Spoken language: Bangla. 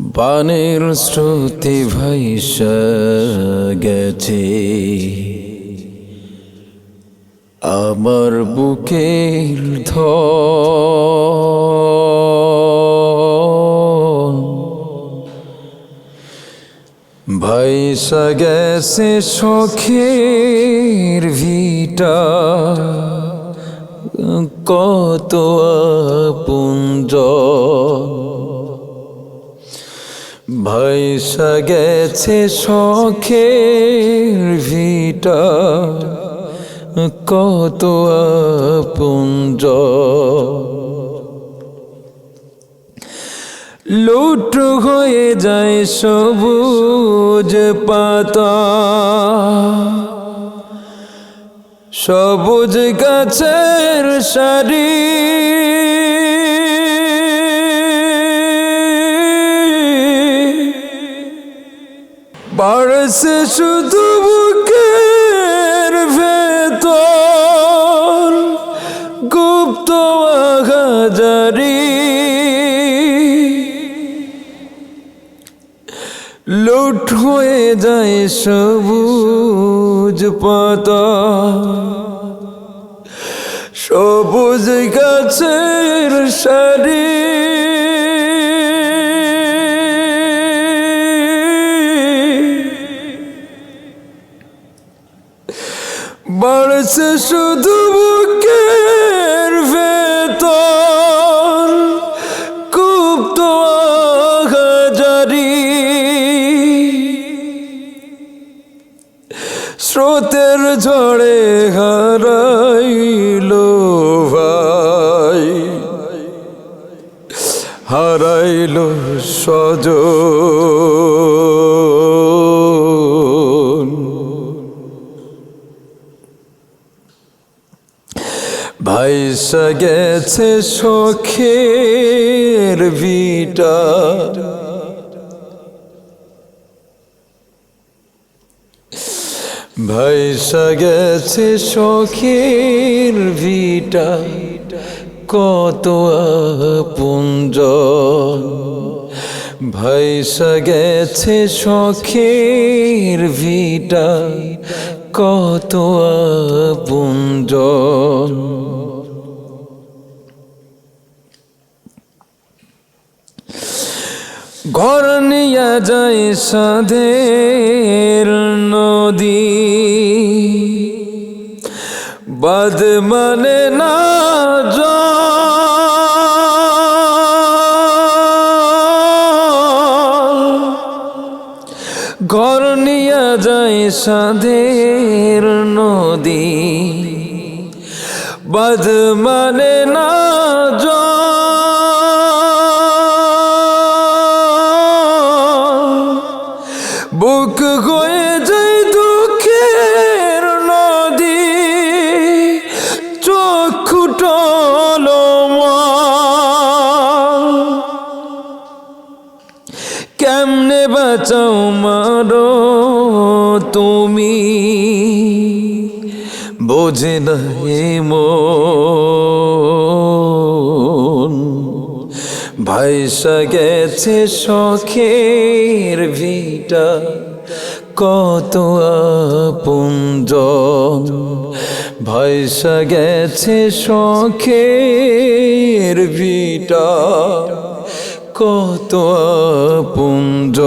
বানের স্রোতে ভাইসা গেছে। আমার বুকের ধন ভাইসা গেছে সখের ভিটা। কত পুঞ্জ ভাইসা গেছে শখের ভিটা কত পুঞ্জ লুট হয়ে যায় সবুজ পাতা। সবুজ গাছের সারি বাড়ছে শুধু বুকের ভেতর গুপ্ত আঘাজারি। লুট হয়ে যায় সবুজ পাতা। সবুজ গাছের সারি। বাড়ছে শুধু বুকের ভেতর। কুপ্ত আঘাজারি স্রোতের ঝড়ে হারাইল ভাই। হারাইল সজন ভাইসা গেছে সখের ভিটা। ভাইসা গেছে সখের ভিটা। কত পুঞ্জ ভাইসা গেছে সখের ভিটা। কত পুঞ্জ ঘর নিয়া যায় সাধের নদী বাদ মানে না জল। ঘর নিয়া যায় সাধের নদী বাদ মানে না বুক হয়ে যায় দুঃখের নদী, চক্ষু কেমনে বাঁচাও মারো তুমি? বোঝে না মন। ভাইসা গেছে শখের ভিটা। কত পুঞ্জ ভয়স গেছে শখের ভিটা। কত পুঞ্জ